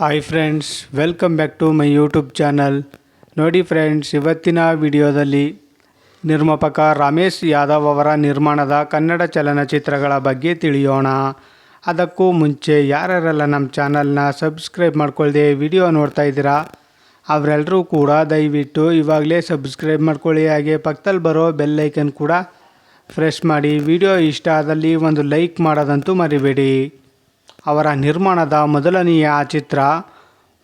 Hi friends welcome back to my YouTube channel ನೋಡಿ friends ಇವತ್ತಿನ ವಿಡಿಯೋದಲ್ಲಿ ನಿರ್ಮಾಪಕ ರಮೇಶ್ ಯಾದವ್ ಅವರ ನಿರ್ಮಾಣದ ಕನ್ನಡ ಚಲನಚಿತ್ರಗಳ ಬಗ್ಗೆ ತಿಳಿಯೋಣ. ಅದಕ್ಕೂ ಮುಂಚೆ ಯಾರ್ಯಾರೆಲ್ಲ ನಮ್ಮ ಚಾನಲ್ನ ಸಬ್ಸ್ಕ್ರೈಬ್ ಮಾಡ್ಕೊಳ್ದೆ ವಿಡಿಯೋ ನೋಡ್ತಾ ಇದ್ದೀರಾ ಅವರೆಲ್ಲರೂ ಕೂಡ ದಯವಿಟ್ಟು ಇವಾಗಲೇ ಸಬ್ಸ್ಕ್ರೈಬ್ ಮಾಡ್ಕೊಳ್ಳಿ. ಹಾಗೆ ಪಕ್ಕದಲ್ಲಿ ಬರೋ ಬೆಲ್ ಐಕನ್ ಕೂಡ ಫ್ರೆಶ್ ಮಾಡಿ. ವಿಡಿಯೋ ಇಷ್ಟ ಆದಲ್ಲಿ ಒಂದು ಲೈಕ್ ಮಾಡೋದಂತೂ ಮರಿಬೇಡಿ. ಅವರ ನಿರ್ಮಾಣದ ಮೊದಲನೆಯ ಚಿತ್ರ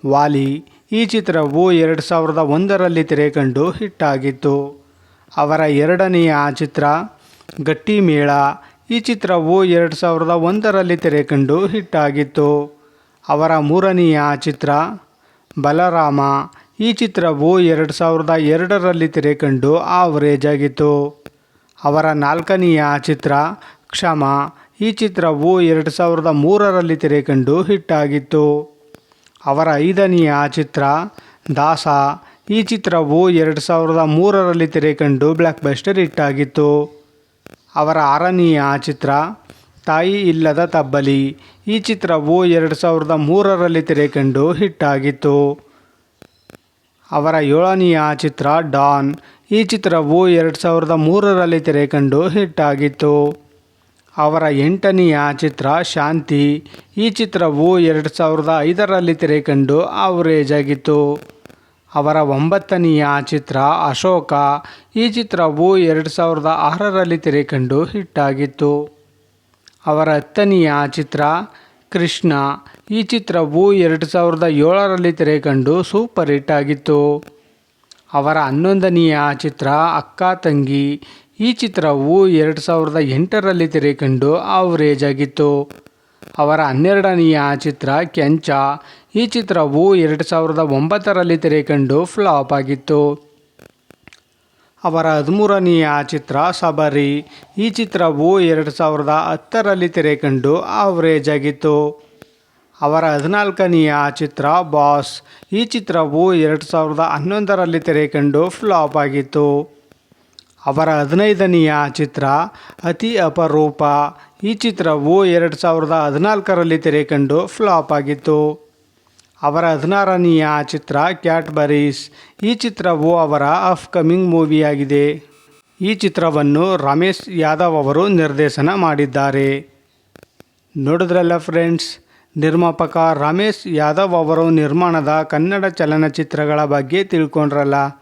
ವಾಲಿ. ಈ ಚಿತ್ರವು ಎರಡು ಸಾವಿರದ ಒಂದರಲ್ಲಿ ತೆರೆಕಂಡು ಹಿಟ್ಟಾಗಿತ್ತು. ಅವರ ಎರಡನೆಯ ಚಿತ್ರ ಗಟ್ಟಿ ಮೇಳ ಈ ಚಿತ್ರವು ಎರಡು ಸಾವಿರದ ಒಂದರಲ್ಲಿ ತೆರೆಕಂಡು ಹಿಟ್ಟಾಗಿತ್ತು. ಅವರ ಮೂರನೆಯ ಚಿತ್ರ ಬಲರಾಮ. ಈ ಚಿತ್ರವು ಎರಡು ಸಾವಿರದ ಎರಡರಲ್ಲಿ ತೆರೆಕಂಡು ಆವರೇಜ್ ಆಗಿತ್ತು ಅವರ ನಾಲ್ಕನೆಯ ಚಿತ್ರ ಕ್ಷಮ. ಈ ಚಿತ್ರವು ಎರಡು ಸಾವಿರದ ಮೂರರಲ್ಲಿ ತೆರೆಕಂಡು ಹಿಟ್ಟಾಗಿತ್ತು. ಅವರ ಐದನೆಯ ಚಿತ್ರ, ದಾಸ, ಈ ಚಿತ್ರವು ಎರಡು ಸಾವಿರದ ಮೂರರಲ್ಲಿ ತೆರೆಕಂಡು ಬ್ಲ್ಯಾಕ್ ಬಸ್ಟರ್ ಹಿಟ್ಟಾಗಿತ್ತು. ಅವರ ಆರನೆಯ ಚಿತ್ರ, ತಾಯಿ ಇಲ್ಲದ ತಬ್ಬಲಿ, ಈ ಚಿತ್ರವು ಎರಡು ಸಾವಿರದ ಮೂರರಲ್ಲಿ ತೆರೆಕಂಡು ಹಿಟ್ಟಾಗಿತ್ತು. ಅವರ ಏಳನೆಯ ಚಿತ್ರ, ಡಾನ್, ಈ ಚಿತ್ರವು ಎರಡು ಸಾವಿರದ ಮೂರರಲ್ಲಿ ತೆರೆಕಂಡು ಹಿಟ್ಟಾಗಿತ್ತು. ಅವರ ಎಂಟನೆಯ ಚಿತ್ರ ಶಾಂತಿ. ಈ ಚಿತ್ರವು ಎರಡು ಸಾವಿರದ ಐದರಲ್ಲಿ ತೆರೆಕಂಡು ಆವರೇಜ್ ಆಗಿತ್ತು ಅವರ ಒಂಬತ್ತನೆಯ ಚಿತ್ರ ಅಶೋಕ. ಈ ಚಿತ್ರವು ಎರಡು ಸಾವಿರದ ಆರರಲ್ಲಿ ತೆರೆಕಂಡು ಹಿಟ್ಟಾಗಿತ್ತು. ಅವರ ಹತ್ತನೆಯ ಚಿತ್ರ ಕೃಷ್ಣ. ಈ ಚಿತ್ರವು ಎರಡು ಸಾವಿರದ ಏಳರಲ್ಲಿ ತೆರೆಕಂಡು ಸೂಪರ್ ಹಿಟ್ ಆಗಿತ್ತು. ಅವರ ಹನ್ನೊಂದನೆಯ ಚಿತ್ರ ಅಕ್ಕ ತಂಗಿ. ಈ ಚಿತ್ರವು ಎರಡು ಸಾವಿರದ ಎಂಟರಲ್ಲಿ ತೆರೆಕಂಡು ಆವರೇಜ್ ಆಗಿತ್ತು ಅವರ ಹನ್ನೆರಡನೆಯ ಚಿತ್ರ ಕೆಂಚ. ಈ ಚಿತ್ರವು ಎರಡು ಸಾವಿರದ ಒಂಬತ್ತರಲ್ಲಿ ತೆರೆಕಂಡು ಫ್ಲಾಪ್ ಆಗಿತ್ತು. ಅವರ ಹದಿಮೂರನೆಯ ಚಿತ್ರ ಸಬರಿ. ಈ ಚಿತ್ರವು ಎರಡು ಸಾವಿರದ ಹತ್ತರಲ್ಲಿ ತೆರೆಕಂಡು ಆವರೇಜ್ ಆಗಿತ್ತು ಅವರ ಹದಿನಾಲ್ಕನೆಯ ಚಿತ್ರ ಬಾಸ್. ಈ ಚಿತ್ರವು ಎರಡು ಸಾವಿರದ ಹನ್ನೊಂದರಲ್ಲಿ ತೆರೆಕಂಡು ಫ್ಲಾಪ್ ಆಗಿತ್ತು. ಅವರ ಹದಿನೈದನೆಯ ಚಿತ್ರ ಅತಿ ಅಪರೂಪ. ಈ ಚಿತ್ರವು ಎರಡು ಸಾವಿರದ ಹದಿನಾಲ್ಕರಲ್ಲಿ ತೆರೆಕಂಡು ಫ್ಲಾಪ್ ಆಗಿತ್ತು. ಅವರ ಹದಿನಾರನೆಯ ಚಿತ್ರ ಕ್ಯಾಟ್ಬರೀಸ್. ಈ ಚಿತ್ರವು ಅವರ ಅಪ್ಕಮಿಂಗ್ ಮೂವಿಯಾಗಿದೆ. ಈ ಚಿತ್ರವನ್ನು ರಮೇಶ್ ಯಾದವ್ ಅವರು ನಿರ್ದೇಶನ ಮಾಡಿದ್ದಾರೆ. ನೋಡಿದ್ರಲ್ಲ ಫ್ರೆಂಡ್ಸ್, ನಿರ್ಮಾಪಕ ರಮೇಶ್ ಯಾದವ್ ಅವರು ನಿರ್ಮಾಣದ ಕನ್ನಡ ಚಲನಚಿತ್ರಗಳ ಬಗ್ಗೆ ತಿಳ್ಕೊಂಡ್ರಲ್ಲ.